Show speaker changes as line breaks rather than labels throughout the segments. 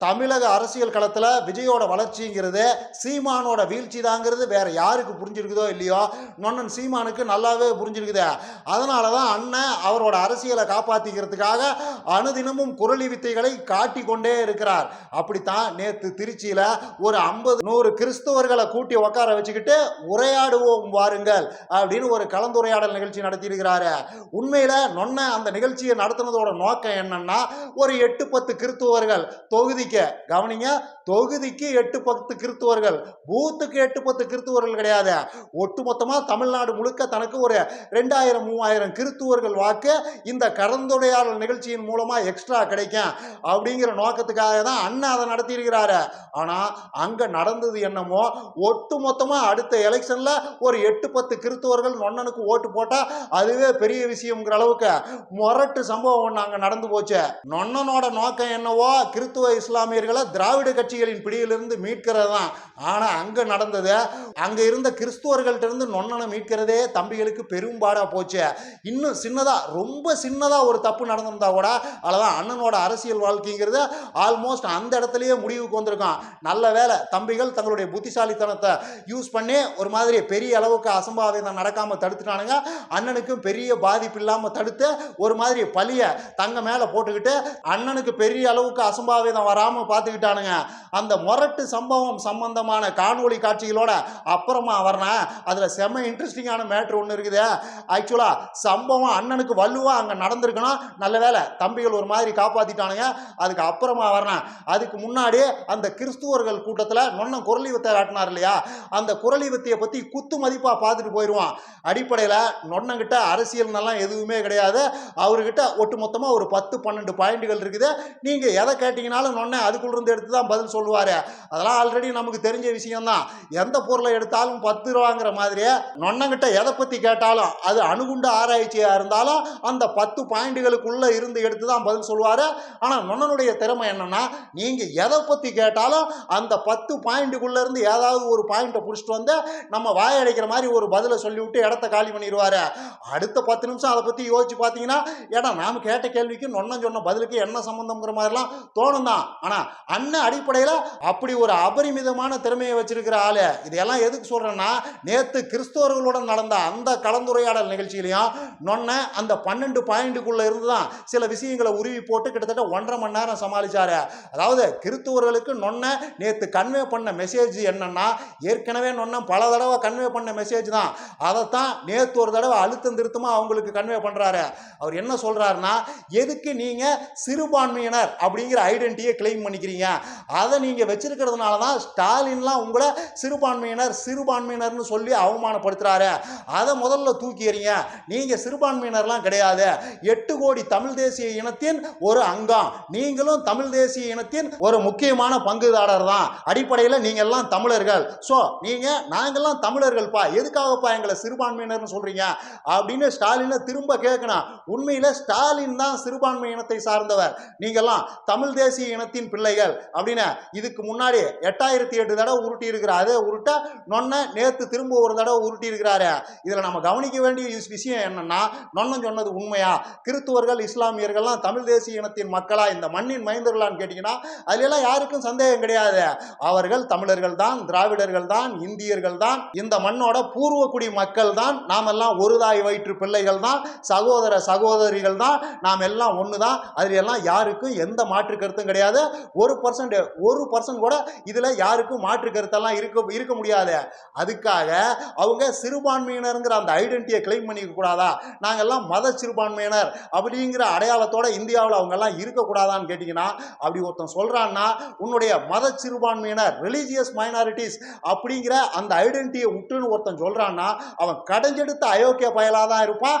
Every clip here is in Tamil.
தமிழக அரசியல் களத்தில் விஜயோட வளர்ச்சிங்கிறது சீமானோட வீழ்ச்சி தாங்கிறது வேற யாருக்கு புரிஞ்சிருக்குதோ இல்லையோ? நொன்னன் சீமானுக்கு நல்லாவே புரிஞ்சிருக்குது. அதனால தான் அண்ணன் அவரோட அரசியலை காப்பாற்றிக்கிறதுக்காக அனுதினமும் குரலி வித்தைகளை காட்டி கொண்டே இருக்கிறார். அப்படித்தான் நேற்று திருச்சியில் ஒரு ஐம்பது நூறு கிறிஸ்தவர்களை கூட்டி உட்கார வச்சுக்கிட்டு உரையாடுவோம் வாருங்கள் அப்படின்னு ஒரு கலந்துரையாடல் நிகழ்ச்சி நடத்தியிருக்கிறாரு. உண்மையில் நொன்ன அந்த நிகழ்ச்சியை நடத்துனதோட நோக்கம் என்னன்னா ஒரு எட்டு பத்து கிறிஸ்தவர்கள் தொகுதி தொகுதிக்கு கவனிங்க தொகுதிக்கு எட்டு பத்து கிறித்துவர்கள் பூத்துக்கு எட்டு பத்து கிறித்துவர்கள் கிடையாது. ஒட்டுமொத்தமாக தமிழ்நாடு முழுக்க தனக்கு ஒரு ரெண்டாயிரம் மூவாயிரம் கிறித்துவர்கள் வாக்கு இந்த கலந்துரையாடல் நிகழ்ச்சியின் மூலமாக எக்ஸ்ட்ரா கிடைக்கும் அப்படிங்கிற நோக்கத்துக்காக தான் அண்ணன் அதை நடத்தியிருக்கிறாரு. ஆனால் அங்கே நடந்தது என்னமோ ஒட்டு மொத்தமாக அடுத்த எலெக்ஷனில் ஒரு எட்டு பத்து கிறித்துவர்கள் நொன்னனுக்கு ஓட்டு போட்டால் அதுவே பெரிய விஷயம்ங்கிற அளவுக்கு முரட்டு சம்பவம் ஒன்று அங்கே நடந்து போச்சு. நொன்னனோட நோக்கம் என்னவோ கிறித்துவ இஸ்லாமியர்களை திராவிட கட்சி கட்சிகளின் பிடியிலிருந்து மீட்கிறது தான் ஆனால் அங்கே நடந்தது அங்கே இருந்த கிறிஸ்துவர்கள்ட்டிருந்து நொன்னனை மீட்கிறதே தம்பிகளுக்கு பெரும்பாடாக போச்சு. இன்னும் சின்னதாக ரொம்ப சின்னதாக ஒரு தப்பு நடந்திருந்தா கூட அவ்வளோதான் அண்ணனோட அரசியல் வாழ்க்கைங்கிறது ஆல்மோஸ்ட் அந்த இடத்துலையே முடிவுக்கு வந்திருக்கான். நல்ல வேலை தம்பிகள் தங்களுடைய புத்திசாலித்தனத்தை யூஸ் பண்ணி ஒரு மாதிரி பெரிய அளவுக்கு அசம்பாவிதம் நடக்காமல் தடுத்துட்டானுங்க. அண்ணனுக்கும் பெரிய பாதிப்பு இல்லாமல் தடுத்து ஒரு மாதிரி பழிய தங்க மேலே போட்டுக்கிட்டு அண்ணனுக்கு பெரிய அளவுக்கு அசம்பாவிதம் வராமல் பார்த்துக்கிட்டானுங்க. அந்த முரட்டு சம்பவம் சம்பந்தமான காணொளி காட்சிகளோட அப்புறமா வரணும் அதில் செம்ம இன்ட்ரெஸ்டிங்கான மேட்ரு ஒன்று இருக்குது. ஆக்சுவலாக சம்பவம் அண்ணனுக்கு வலுவா அங்கே நடந்திருக்கணும். நல்ல வேலை தம்பிகள் ஒரு மாதிரி காப்பாற்றிட்டானுங்க அதுக்கு அப்புறமா வரணும் அதுக்கு முன்னாடி அந்த கிறிஸ்துவர்கள் கூட்டத்தில் நொன்ன குரலி வித்தை காட்டினார் இல்லையா? அந்த குரலி வித்தையை பற்றி குத்து மதிப்பாக பார்த்துட்டு போயிடுவான் அடிப்படையில் நொன்னங்கிட்ட அரசியல்னெல்லாம் எதுவுமே கிடையாது. அவர்கிட்ட ஒட்டுமொத்தமாக ஒரு பத்து பன்னெண்டு பாயிண்ட்டுகள் இருக்குது. நீங்கள் எதை கேட்டிங்கனாலும் நொன்ன அதுக்குள்ளேருந்து எடுத்து தான் பதில் சொல்லுவார். அதெல்லாம் ஆல்ரெடி நமக்கு தெரிஞ்ச விஷயம்தான். எந்த பொருளை எடுத்தாலும் பத்து ரூபாங்கிற மாதிரியே நொன்னங்கிட்ட எதை பற்றி கேட்டாலும் அது அணுகுண்ட ஆராய்ச்சியாக இருந்தாலும் அந்த பத்து பாயிண்ட்டுகளுக்குள்ளே இருந்து எடுத்து தான் பதில் சொல்லுவார். ஆனால் நொன்னனுடைய திறமை என்னன்னா நீங்கள் எதை பற்றி கேட்டாலும் அந்த பத்து பாயிண்ட்டுக்குள்ளே இருந்து ஏதாவது ஒரு பாயிண்ட்டை பிடிச்சிட்டு வந்து நம்ம வாயடைக்கிற மாதிரி ஒரு பதிலை சொல்லிவிட்டு இடத்த காலி பண்ணிடுவார் அடுத்த பத்து நிமிஷம் அதை பற்றி யோசிச்சு பார்த்தீங்கன்னா ஏடா நாம் கேட்ட கேள்விக்கு நொன்னன் சொன்ன பதிலுக்கு என்ன சம்மந்தங்கிற மாதிரிலாம் தோணும் தான் ஆனால் அண்ணன் அடிப்படையில் அப்படி ஒரு அபரிமிதமான திறமையை வச்சிருக்கிற ஆளு. இதெல்லாம் எதுக்கு சொல்கிறேன்னா நேற்று கிறிஸ்தவர்களுடன் நடந்த அந்த கலந்துரையாடல் நிகழ்ச்சியிலையும் நொன்ன அந்த பன்னெண்டு பாயிண்ட்டுக்குள்ளே இருந்து தான் சில விஷயங்களை உருவி போட்டு கிட்டத்தட்ட ஒன்றரை மணி நேரம் சமாளிச்சாரு. அதாவது கிறிஸ்துவர்களுக்கு நொன்ன நேற்று கன்வே பண்ண மெசேஜ் என்னன்னா ஏற்கனவே நொன்ன பல தடவை கன்வே பண்ண மெசேஜ் தான். அதைத்தான் நேற்று ஒரு தடவை அழுத்தம் திருத்தமாக அவங்களுக்கு கன்வே பண்ணுறாரு அவர் என்ன சொல்கிறாருன்னா எதுக்கு நீங்கள் சிறுபான்மையினர் அப்படிங்கிற ஐடென்டிட்டியை கிளைம் பண்ணிக்கிறீங்க? அதை நீங்கள் வச்சிருக்கிறதுனால தான் ஸ்டாலின்லாம் உங்களை சிறுபான்மையினர் சிறுபான்மையினர்னு சொல்லி அவமானப்படுத்துகிறாரு அதை முதல்ல தூக்கி எறிங்க நீங்கள் சிறுபான்மையினர்லாம் கிடையாது. எட்டு கோடி தமிழ் தேசிய இனத்தின் ஒரு அங்கம். நீங்களும் தமிழ் தேசிய இனத்தின் ஒரு முக்கியமான பங்குதாரர் தான் அடிப்படையில் நீங்கள் எல்லாம் தமிழர்கள். ஸோ நீங்கள் நாங்கள்லாம் தமிழர்கள்ப்பா. எதுக்காகப்பா எங்களை சிறுபான்மையினர்னு சொல்கிறீங்க அப்படின்னு ஸ்டாலினை திரும்ப கேட்கணும். உண்மையில் ஸ்டாலின் தான் சிறுபான்மை இனத்தை சார்ந்தவர். நீங்கள்லாம் தமிழ் தேசிய இனத்தின் பிள்ளைகள் அப்படின்னு இதுக்கு முன்னாடி எட்டாயிரத்தி எட்டு தடவை உருட்டி இருக்கிறார் அதே உருட்ட நொன்ன நேற்று திரும்ப ஒரு தடவை உருட்டி இருக்கிறாரு இதில் நம்ம கவனிக்க வேண்டிய விஷயம் என்னன்னா நொன்னன் சொன்னது உண்மையா? கிறிஸ்துவர்கள் இஸ்லாமியர்கள்லாம் தமிழ் தேசிய இனத்தின் மக்களா? இந்த மண்ணின் மைந்தர்களான்னு கேட்டிங்கன்னா அதுலெல்லாம் யாருக்கும் சந்தேகம் கிடையாது. அவர்கள் தமிழர்கள் தான் திராவிடர்கள் தான் இந்தியர்கள் தான் இந்த மண்ணோட பூர்வக்குடி மக்கள் தான். நாமெல்லாம் ஒரு தாய் வயிற்று பிள்ளைகள் தான் சகோதர சகோதரிகள் தான் நாம் எல்லாம் ஒன்று தான் அதுல எல்லாம் யாருக்கும் எந்த மாற்று கருத்தும் கிடையாது. ஒரு பர்சன்ட் ஒரு பர்சன்ட் கூட இதில் யாருக்கும் மாற்று கருத்தெல்லாம் இருக்க இருக்க முடியாது. அதுக்காக அவங்க சிறுபான்மையினருங்கிற அந்த ஐடென்டிட்டியை கிளைம் பண்ணிக்க கூடாதா? நாங்கள்லாம் மத சிறுபான்மையினர் அப்படிங்கிற அடையாளத்தோட இந்தியாவில் அவங்கெல்லாம் இருக்கக்கூடாதான்னு கேட்டிங்கன்னா அப்படி ஒருத்தன் சொல்கிறான்னா உன்னுடைய மத சிறுபான்மையினர் ரிலீஜியஸ் மைனாரிட்டிஸ் அப்படிங்கிற அந்த ஐடென்டிட்டியை விட்டுன்னு ஒருத்தன் சொல்கிறான்னா அவன் கடைஞ்செடுத்த அயோக்கிய பயலாக தான் இருப்பான்.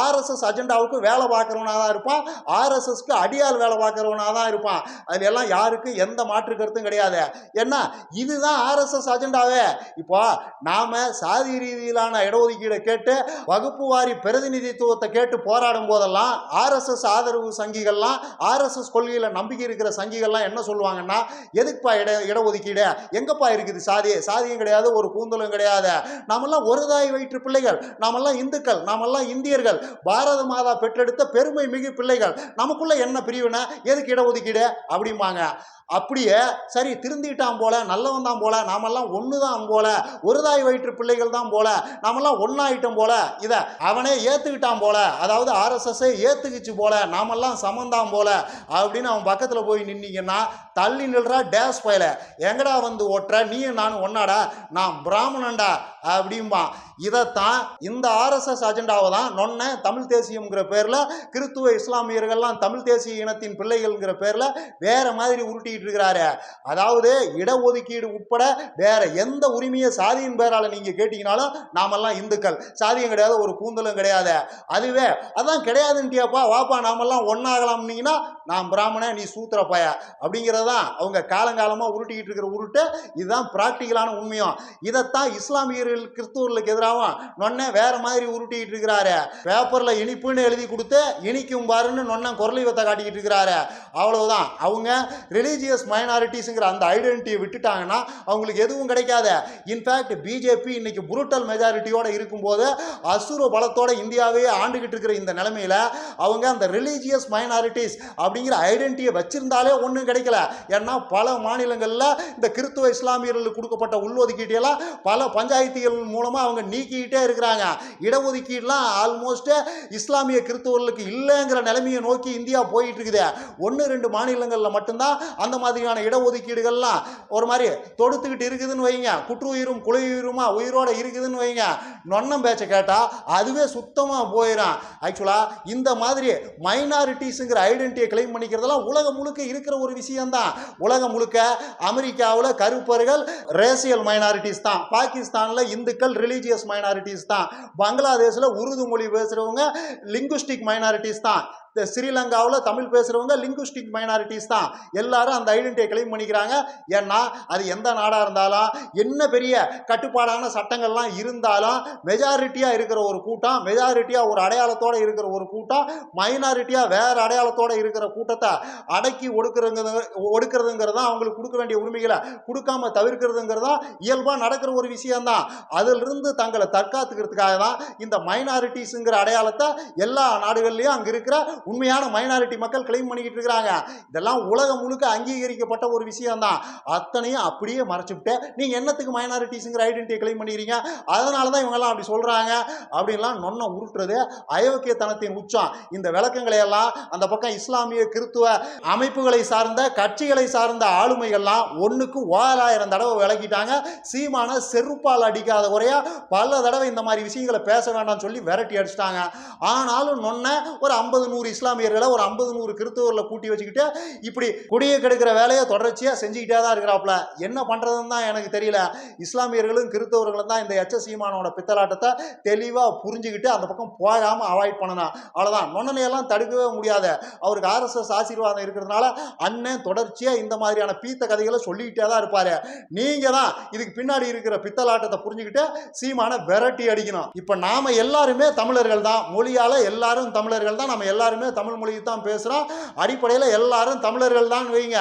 ஆர்எஸ்எஸ் அஜெண்டாவுக்கு வேலை பார்க்குறவனாக தான் இருப்பான். ஆர்எஸ்எஸ்க்கு அடியால் வேலை பார்க்குறவனாக தான் இருப்பான். அதில் எல்லாம் யாருக்கும் எந்த மாற்று கருத்தும் கிடையாது. என்ன? இதுதான் ஆர்எஸ்எஸ் அஜெண்டாவே. இப்போ நாம சாதி ரீதியிலான இடஒதுக்கீடை கேட்டு வகுப்பு வாரி பிரதிநிதித்துவத்தை கேட்டு போராடும் போதெல்லாம் ஆர்எஸ்எஸ் ஆதரவு சங்கிகள்லாம் ஆர்எஸ்எஸ் கொள்கையில் நம்பிக்கை இருக்கிற சங்கிகள்லாம் என்ன சொல்லுவாங்கன்னா எதுக்குப்பா இட இடஒதுக்கீடு? எங்கப்பா இருக்குது சாதி? சாதியும் கிடையாது ஒரு கூந்தலும் கிடையாது. நாமெல்லாம் ஒரு தாய் வயிற்று பிள்ளைகள். நாமெல்லாம் இந்துக்கள். நாமெல்லாம் இந்தியர்கள். பாரத மாதா பெற்றெடுத்த பெருமை மிகு பிள்ளைகள். நமக்குள்ள என்ன பிரிவினை எதுக்கு இடஒதுக்கீடு? அப்படிம்பாங்க. அப்படியே சரி திருந்திட்டான் போல நல்லவன் தான் போல நாமெல்லாம் ஒன்று தான் போல ஒரு தாய் வயிற்று பிள்ளைகள் தான் போல நாமெல்லாம் ஒன்றாயிட்டோம் போல இதை அவனே ஏற்றுக்கிட்டான் போல அதாவது ஆர்எஸ்எஸ்ஸை ஏற்றுக்கிச்சு போல நாமெல்லாம் சமந்தான் போல அப்படின்னு அவன் பக்கத்தில் போய் நின்னீங்கன்னா தள்ளி நில்றா டேஸ் போயில எங்கடா வந்து ஓட்டுற? நீயும் நானும் ஒன்னாடா நான் பிராமணன்டா? அப்படிம்பான். இதைத்தான் இந்த ஆர்எஸ்எஸ் அஜெண்டாவை தான் நொன்ன தமிழ் தேசியம்ங்கிற பேரில் கிறித்துவ இஸ்லாமியர்கள்லாம் தமிழ் தேசிய இனத்தின் பிள்ளைகள்ங்கிற பேரில் வேற மாதிரி உருட்டிக்கிட்டு இருக்கிறாரு. அதாவது இடஒதுக்கீடு உட்பட வேற எந்த உரிமையை சாதியின் பேரால் நீங்கள் கேட்டீங்கனாலும் நாமெல்லாம் இந்துக்கள். சாதியம் கிடையாது ஒரு கூந்தலும் கிடையாது. அதுவே அதான் கிடையாதுன்ட்டியாப்பா வாப்பா நாமெல்லாம் ஒன்றாகலாம்னீங்கன்னா நான் பிராமண நீ சூத்திர பய அப்படிங்கிறது தான் அவங்க காலங்காலமாக உருட்டிக்கிட்டு இருக்கிற உருட்டு. இதுதான் ப்ராக்டிக்கலான உண்மையும். இதைத்தான் இஸ்லாமியர்கள் கிறிஸ்துவர்களுக்கு எதிராக எதிராகவும் நொன்ன வேற மாதிரி உருட்டிக்கிட்டு இருக்கிறாரு. பேப்பரில் இனிப்புன்னு எழுதி கொடுத்து இனிக்கும் பாருன்னு நொன்ன குரலிவத்தை காட்டிக்கிட்டு இருக்கிறாரு. அவ்வளவுதான். அவங்க ரிலீஜியஸ் மைனாரிட்டிஸுங்கிற அந்த ஐடென்டிட்டியை விட்டுட்டாங்கன்னா அவங்களுக்கு எதுவும் கிடைக்காது. இன்ஃபேக்ட் பிஜேபி இன்னைக்கு புருட்டல் மெஜாரிட்டியோட இருக்கும்போது அசுர பலத்தோட இந்தியாவே ஆண்டுகிட்டு இருக்கிற இந்த நிலைமையில அவங்க அந்த ரிலீஜியஸ் மைனாரிட்டிஸ் அப்படிங்கிற ஐடென்டிட்டியை வச்சிருந்தாலே ஒன்றும் கிடைக்கல. ஏன்னா பல மாநிலங்களில் இந்த கிறித்துவ இஸ்லாமியர்களுக்கு கொடுக்கப்பட்ட உள்ஒதுக்கீட்டையெல்லாம் பல பஞ்சாயத்துகள் மூலமாக அவங்க நீக்கிக்கிட்டே இருக்கிறாங்க. இடஒதுக்கீடுலாம் ஆல்மோஸ்ட்டு இஸ்லாமிய கிறிஸ்தவர்களுக்கு இல்லைங்கிற நிலைமையை நோக்கி இந்தியா போயிட்டு இருக்குது ஒன்று ரெண்டு மாநிலங்களில் மட்டும்தான் அந்த மாதிரியான இடஒதுக்கீடுகள்லாம் ஒரு மாதிரி தொடுத்துக்கிட்டு இருக்குதுன்னு வைங்க. குற்றுயிரும் குலையுயிருமா உயிரோடு இருக்குதுன்னு வைங்க. நொன்னம் பேச்சை கேட்டால் அதுவே சுத்தமாக போயிடும் ஆக்சுவலாக இந்த மாதிரி மைனாரிட்டிஸுங்கிற ஐடென்டிட்டியை கிளைம் பண்ணிக்கிறதெல்லாம் உலகம் முழுக்க இருக்கிற ஒரு விஷயம்தான். உலகம் முழுக்க அமெரிக்காவில் கருப்பர்கள் ரேசியல் மைனாரிட்டிஸ் தான். பாகிஸ்தானில் இந்துக்கள் ரிலீஜியஸ் மைனாரிட்டிஸ் தான். பங்களாதேஷில் உருது மொழி பேசுகிறவங்க லிங்குஸ்டிக் மைனாரிட்டிஸ் தான். இந்த ஸ்ரீலங்காவில் தமிழ் பேசுகிறவங்க லிங்குஸ்டிக் மைனாரிட்டிஸ் தான். எல்லாரும் அந்த ஐடென்டிட்டியை கிளைம் பண்ணிக்கிறாங்க. ஏன்னா அது எந்த நாடாக இருந்தாலும் என்ன பெரிய கட்டுப்பாடான சட்டங்கள்லாம் இருந்தாலும் மெஜாரிட்டியாக இருக்கிற ஒரு கூட்டம் மெஜாரிட்டியாக ஒரு அடையாளத்தோடு இருக்கிற ஒரு கூட்டம் மைனாரிட்டியாக வேறு அடையாளத்தோடு இருக்கிற கூட்டத்தை அடக்கி ஒடுக்குறதுங்க ஒடுக்கிறதுங்கிறது தான் அவங்களுக்கு கொடுக்க வேண்டிய உரிமைகளை கொடுக்காம தவிர்க்கிறதுங்கிறது தான் இயல்பாக நடக்கிற ஒரு விஷயம்தான். அதிலிருந்து தங்களை தற்காத்துக்கிறதுக்காக தான் இந்த மைனாரிட்டிஸுங்கிற அடையாளத்தை எல்லா நாடுகள்லேயும் அங்கே இருக்கிற உண்மையான மைனாரிட்டி மக்கள் கிளைம் பண்ணிக்கிட்டு இருக்கிறாங்க. இதெல்லாம் உலகம் முழுக்க அங்கீகரிக்கப்பட்ட ஒரு விஷயம்தான். அத்தனையும் அப்படியே மறைச்சிவிட்டு நீங்கள் என்னத்துக்கு மைனாரிட்டிஸுங்கிற ஐடென்டிட்டி கிளைம் பண்ணிக்கிறீங்க? அதனால தான் இவங்கெல்லாம் அப்படி சொல்கிறாங்க அப்படின்லாம் நொன்ன உருட்டுறது அயோக்கியத்தனத்தின் உச்சம். இந்த விளக்கங்களை எல்லாம் அந்த பக்கம் இஸ்லாமிய கிறித்துவ அமைப்புகளை சார்ந்த கட்சிகளை சார்ந்த ஆளுமைகள்லாம் ஒன்றுக்கு ஓராயிரம் தடவை விளக்கிட்டாங்க. சீமான செருப்பால் அடிக்காத குறையா பல தடவை இந்த மாதிரி விஷயங்களை பேச வேண்டாம்னு சொல்லி விரட்டி அடிச்சிட்டாங்க. ஆனாலும் நொன்ன ஒரு ஐம்பது நூறு இஸ்லாமியர்களை ஒரு ஐம்பது நூறு கிறிஸ்தவர்களை கூட்டி வச்சுக்கிட்டு இப்படி குடியை கெடுக்கிற வேலையை தொடர்ச்சியாக செஞ்சுக்கிட்டே தான் இருக்கிறாப்புல. என்ன பண்ணுறதுன்னு தான் எனக்கு தெரியல. இஸ்லாமியர்களும் கிறிஸ்தவர்களும் தான் இந்த எச்ச சீமானோட பித்தலாட்டத்தை தெளிவாக புரிஞ்சுக்கிட்டு அந்த பக்கம் போகாமல் அவாய்ட் பண்ணணும் அவ்வளோதான் நொன்னனையெல்லாம் தடுக்கவே முடியாது. அவருக்கு ஆர்எஸ்எஸ் ஆசீர்வாதம் இருக்கிறதுனால அண்ணன் தொடர்ச்சியாக இந்த மாதிரியான பீத்த கதைகளை சொல்லிக்கிட்டே தான் இருப்பார். நீங்கள் தான் இதுக்கு பின்னாடி இருக்கிற பித்தலாட்டத்தை புரிஞ்சுக்கிட்டு சீமானை விரட்டி அடிக்கணும். இப்போ நாம் எல்லாருமே தமிழர்கள் தான். மொழியால் எல்லாரும் தமிழர்கள் தான். நம்ம எல்லாருமே தமிழ் மொழியை தான் பேசுகிறோம் அடிப்படையில் எல்லாரும் தமிழர்கள் தான் வைங்க.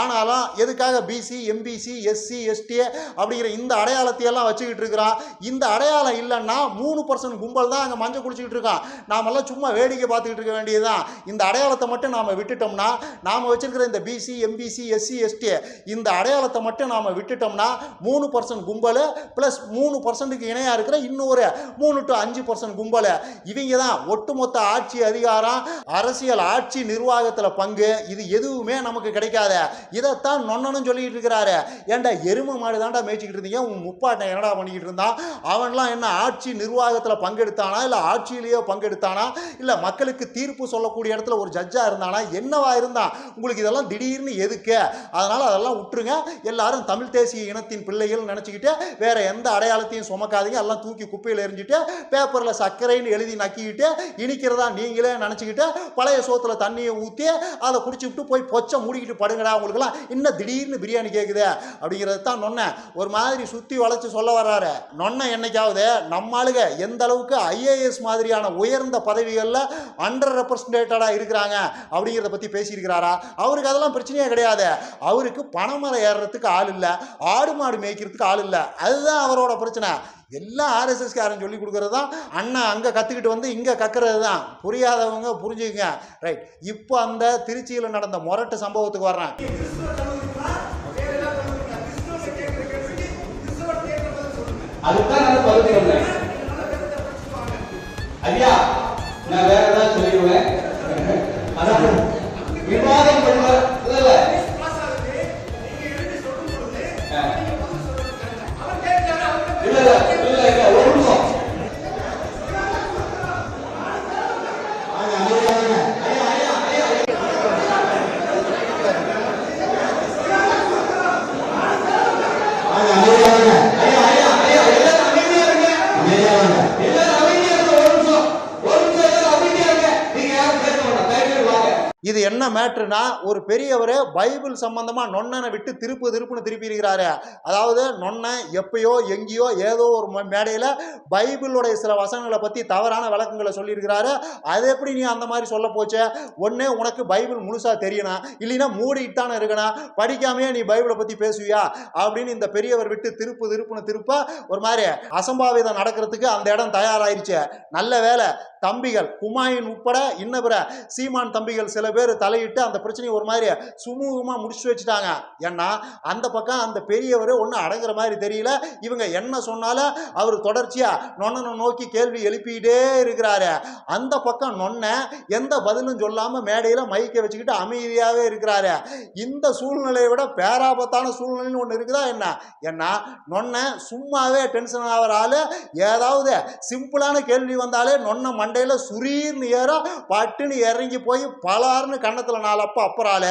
ஆனாலும் எதுக்காக பிசி எம்பிசி எஸ்சி எஸ்டி அப்படிங்கிற இந்த அடையாளத்தையெல்லாம் வச்சுக்கிட்டு இருக்கிறோம். இந்த அடையாளம் இல்லைன்னா மூணு பர்சன்ட் கும்பல் தான் அங்கே மஞ்சள் குடிச்சிக்கிட்டு இருக்கான். நாமெல்லாம் சும்மா வேடிக்கை பார்த்துக்கிட்டு இருக்க வேண்டியதுதான். இந்த அடையாளத்தை மட்டும் நாம் விட்டுட்டோம்னா நாம் வச்சுருக்கிற இந்த பிசி எம்பிசி எஸ்சி எஸ்டி இந்த அடையாளத்தை மட்டும் நாம் விட்டுட்டோம்னா மூணு பர்சன்ட் கும்பல் ப்ளஸ் மூணு பர்சன்ட்டுக்கு இணையாக இருக்கிற இன்னொரு மூணு டு அஞ்சு பர்சன்ட் கும்பல். இவங்க தான் ஒட்டுமொத்த ஆட்சி அதிகாரம். அரசியல் ஆட்சி நிர்வாகத்தில் பங்கு இது எதுவுமே நமக்கு கிடைக்காத. இதைத்தான் நொன்னனும் சொல்லிட்டு இருக்கிறாரு. ஏண்டா எருமை மாடு தாண்டா மேய்ச்சிக்கிட்டு இருந்தீங்க? உன் முப்பாட்டை என்னடா பண்ணிக்கிட்டு இருந்தான்? அவன்லாம் என்ன ஆட்சி நிர்வாகத்தில் பங்கெடுத்தானா? இல்லை ஆட்சியிலேயே பங்கெடுத்தானா? இல்லை மக்களுக்கு தீர்ப்பு சொல்லக்கூடிய இடத்துல ஒரு ஜட்ஜாக இருந்தானா? என்னவா இருந்தான்? உங்களுக்கு இதெல்லாம் திடீர்னு எதுக்கு? அதனால் அதெல்லாம் விட்டுருங்க. எல்லாரும் தமிழ் தேசிய இனத்தின் பிள்ளைகள் நினச்சிக்கிட்டு வேற எந்த அடையாளத்தையும் சுமக்காதீங்க. எல்லாம் தூக்கி குப்பையில் எரிஞ்சிட்டு பேப்பரில் சர்க்கரைன்னு எழுதி நக்கிக்கிட்டு இனிக்கிறதா நீங்களே நினச்சிக்கிட்டு பழைய சோத்துல தண்ணியை ஊற்றி அதை குடிச்சுவிட்டு போய் பொச்சை மூடிக்கிட்டு படுங்கடா உங்களுக்குலாம் இன்னும் திடீர்னு பிரியாணி கேட்குது அப்படிங்கிறது தான் நொன்ன ஒரு மாதிரி சுற்றி வளைச்சு சொல்ல வர்றாரு. நொன்ன என்னைக்காவது நம்ம ஆளுக எந்த அளவுக்கு ஐஏஎஸ் மாதிரியான உயர்ந்த பதவிகளில் அண்டர் ரெப்ரசன்டேட்டடாக இருக்கிறாங்க அப்படிங்கிறத பற்றி பேசியிருக்கிறாரா? அவருக்கு அதெல்லாம் பிரச்சனையே கிடையாது. அவருக்கு பணமரம் ஏறுறதுக்கு ஆள் இல்லை. ஆடு மாடு மேய்க்கிறதுக்கு ஆள் இல்லை. அதுதான் அவரோட பிரச்சனை. எல்லாம் ஆர்எஸ்எஸ்காரன் சொல்லி கொடுக்குறது தான் அண்ணா அங்கே கற்றுக்கிட்டு வந்து இங்கே கக்கிறது தான் புரியாதவங்க புரிஞ்சு புரிஞ்சுக்கங்க. ரைட் இப்போ அந்த திருச்சியில் நடந்த முரட்டு சம்பவத்துக்கு வர்றேன்.
அதுதான் நான் பதில் ஐயா
இது என்ன மேட்ருனா ஒரு பெரியவர் பைபிள் சம்பந்தமாக நொன்னனை விட்டு திருப்பு திருப்புன்னு திருப்பி இருக்கிறாரு அதாவது நொன்ன எப்பயோ எங்கேயோ ஏதோ ஒரு மேடையில் பைபிளுடைய சில வசனங்களை பற்றி தவறான விளக்கங்களை சொல்லியிருக்கிறாரு. அது எப்படி நீ அந்த மாதிரி சொல்ல போச்சே? ஒன்று உனக்கு பைபிள் முழுசாக தெரியணும். இல்லைன்னா மூடிட்டான இருக்கணும். படிக்காமையே நீ பைபிளை பற்றி பேசுவியா? அப்படின்னு இந்த பெரியவர் விட்டு திருப்பு திருப்புன்னு திருப்ப ஒரு மாதிரி அசம்பாவிதம் நடக்கிறதுக்கு அந்த இடம் தயாராயிருச்சு. நல்ல வேலை தம்பிகள் குமாயின் உட்பட இன்ன பிற சீமான் தம்பிகள் சில பேர் தலையிட்டு அந்த பிரச்சனையை ஒரு மாதிரி சுமூகமாக முடிச்சு வச்சுட்டாங்க. ஏன்னா அந்த பக்கம் அந்த பெரியவர் ஒன்றும் அடங்குற மாதிரி தெரியல. இவங்க என்ன சொன்னாலும் அவர் தொடர்ச்சியாக நொன்னனை நோக்கி கேள்வி எழுப்பிக்கிட்டே இருக்கிறாரு. அந்த பக்கம் நொன்ன எந்த பதிலும் சொல்லாமல் மேடையில் மைக்கை வச்சுக்கிட்டு அமைதியாகவே இருக்கிறாரு. இந்த சூழ்நிலையை விட பேராபத்தான சூழ்நிலைன்னு ஒன்று இருக்குதா என்ன? ஏன்னா நொன்ன சும்மாவே டென்ஷன் ஆகிற ஆள் ஏதாவது சிம்பிளான கேள்வி வந்தாலே நொன்ன மண்டையில் சுரீர்னு ஏற பட்டுன்னு இறங்கி போய் பலார்னு கன்னத்தில் நாலப்ப அப்புறால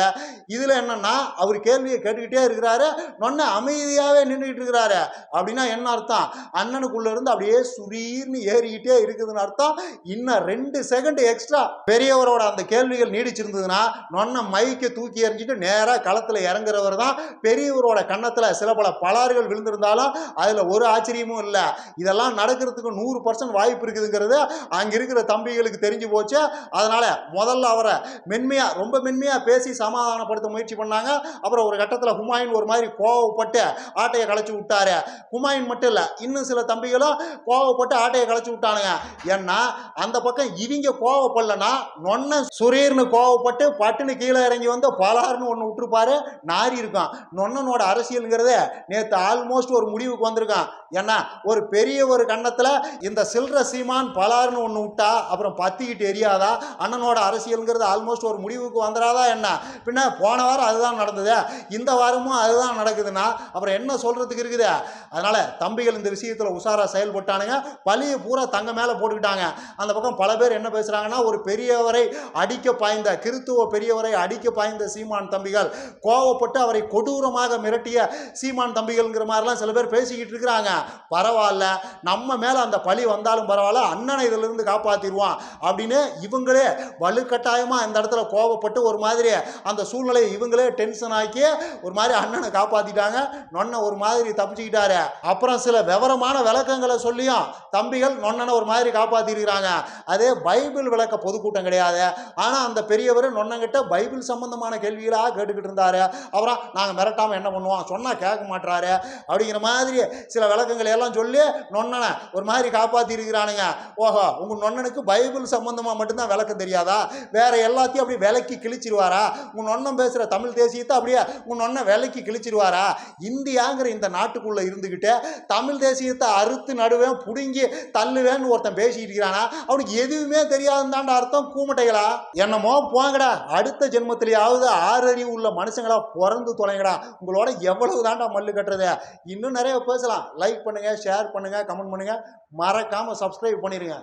இதில் என்னன்னா அவர் கேள்வியை கேட்டுக்கிட்டே இருக்கிறாரு. நொன்ன அமைதியாகவே நின்றுக்கிட்டு இருக்கிறாரு. அப்படின்னா என்ன அர்த்தம்? அண்ணனுக்குள்ள இருந்து அப்படியே சுரீர்னு ஏறிக்கிட்டே இருக்குதுன்னு அர்த்தம். இன்னும் ரெண்டு செகண்ட் எக்ஸ்ட்ரா பெரியவரோட அந்த கேள்விகள் நீடிச்சிருந்ததுன்னா நொன்ன மைக்கை தூக்கி எறிஞ்சிட்டு நேராக களத்தில் இறங்குறவர் தான். பெரியவரோட கன்னத்தில் சில பல பலாறுகள் விழுந்திருந்தாலும் அதில் ஒரு ஆச்சரியமும் இல்லை. இதெல்லாம் நடக்கிறதுக்கு நூறு பர்சன்ட் வாய்ப்பு இருக்குதுங்கிறது அங்கே இருக்கிற தம்பிகளுக்கு தெரிஞ்சு போச்சு. அதனால முதல்ல அவரை மென்மையா ரொம்ப மென்மையா பேசி சமாதானப்படுத்த முயற்சி பண்ணாங்க. அப்புறம் ஒரு கட்டத்தில் ஹுமாயூன் ஒரு மாதிரி கோவப்பட்டு ஆட்டையை களைச்சி விட்டாரு. ஹுமாயூன் மட்டும் இல்லை இன்னும் சில தம்பிகளும் கோவப்பட்டு ஆட்டையை களைச்சி விட்டானுங்க. ஏன்னா அந்த பக்கம் இவங்க கோவப்படலனா நொன்ன சுரீர்னு கோவப்பட்டு பட்டுன்னு கீழே இறங்கி வந்து பலார்னு ஒன்று விட்டுருப்பாரு. நாரி இருக்கும் நொன்னனோட அரசியலுங்கிறது நேற்று ஆல்மோஸ்ட் ஒரு முடிவுக்கு வந்திருக்கான். ஏன்னா ஒரு பெரிய ஒரு கன்னத்தில் இந்த சில்ற சீமான் பலார்னு ஒன்று விட்டா அப்புறம் பத்திக்கிட்டு எரியாதா? அண்ணனோட அரசியலுங்கிறது ஆல்மோஸ்ட் ஒரு முடிவுக்கு வந்துடாதா என்ன? பின்ன போன வாரம் அதுதான் நடந்தது. இந்த வாரமும் அதுதான் நடக்குதுன்னா அப்புறம் என்ன சொல்கிறதுக்கு இருக்குது? அதனால் தம்பிகள் இந்த விஷயத்தில் உஷாரா செயல்பட்டானுங்க. பழியை பூரா தங்க மேலே போட்டுக்கிட்டாங்க. அந்த பக்கம் பல பேர் என்ன பேசுகிறாங்கன்னா ஒரு பெரியவரை அடிக்க பாய்ந்த கிறித்துவ பெரியவரை அடிக்க பாய்ந்த சீமான் தம்பிகள் கோவப்பட்டு அவரை கொடூரமாக மிரட்டிய சீமான் தம்பிகள்ங்கிற மாதிரிலாம் சில பேர் பேசிக்கிட்டு இருக்கிறாங்க. பரவாயில்ல நம்ம மேலே அந்த பழி வந்தாலும் பரவாயில்ல அண்ணனை இதிலிருந்து காப்பாற்றிடுவான் அப்படின்னு இவங்களே வலுக்கட்டாயமாக இந்த இடத்துல கோவப்பட்டு ஒரு மாதிரி அந்த சூழ்நிலையை இவங்களே டென்ஷன் ஆக்கி ஒரு மாதிரி அண்ணனை காப்பாற்றிட்டாங்க நொன்னை ஒரு மாதிரி தப்பிச்சுக்கிட்டாரு. அப்புறம் சில விவரமான விளக்கங்களை சொல்லியும் தம்பிகள் நொன்னனை ஒரு மாதிரி காப்பாற்றிருக்கிறாங்க அதே பைபிள் விளக்க பொதுக்கூட்டம் கிடையாது. ஆனால் அந்த பெரியவர் நொன்னங்கிட்ட பைபிள் சம்பந்தமான கேள்விகளாக கேட்டுக்கிட்டு இருந்தாரு. அப்புறம் நாங்கள் மிரட்டாமல் என்ன பண்ணுவோம்? சொன்னால் கேட்க மாட்டாரு அப்படிங்கிற மாதிரி சில விளக்கங்களை எல்லாம் சொல்லி நொன்னனை ஒரு மாதிரி காப்பாற்றிருக்கிறானுங்க ஓஹோ உங்கள் நொன்னனுக்கு பைபிள் சம்பந்தமாக மட்டும்தான் விளக்கம் தெரியாதா? வேற எல்லாத்தையும் அப்படியே விலைக்கு கிழிச்சிருவாரா? உன் நொன்னம் பேசுகிற தமிழ் தேசியத்தை அப்படியே உன் நொன்னை விலைக்கு கிழிச்சிருவாரா? இந்தியாங்கிற இந்த நாட்டுக்குள்ளே இருந்துக்கிட்டு தமிழ் தேசியத்தை அறுத்து நடுவேன் பிடுங்கி தள்ளுவேன்னு ஒருத்தன் பேசிக்கிட்டு இருக்கிறானா? அவனுக்கு எதுவுமே தெரியாதுதான்டா அர்த்தம் கூமட்டைகளா? என்னமோ போங்கடா அடுத்த ஜென்மத்திலேயாவது ஆறறிவு உள்ள மனுஷங்களா பிறந்து தொலைங்கடா. உங்களோட எவ்வளவு தாண்டா மல்லு கட்டுறது? இன்னும் நிறைய பேசலாம். லைக் பண்ணுங்க ஷேர் பண்ணுங்க கமெண்ட் பண்ணுங்க. மறக்காம சப்ஸ்கிரைப் பண்ணிடுங்க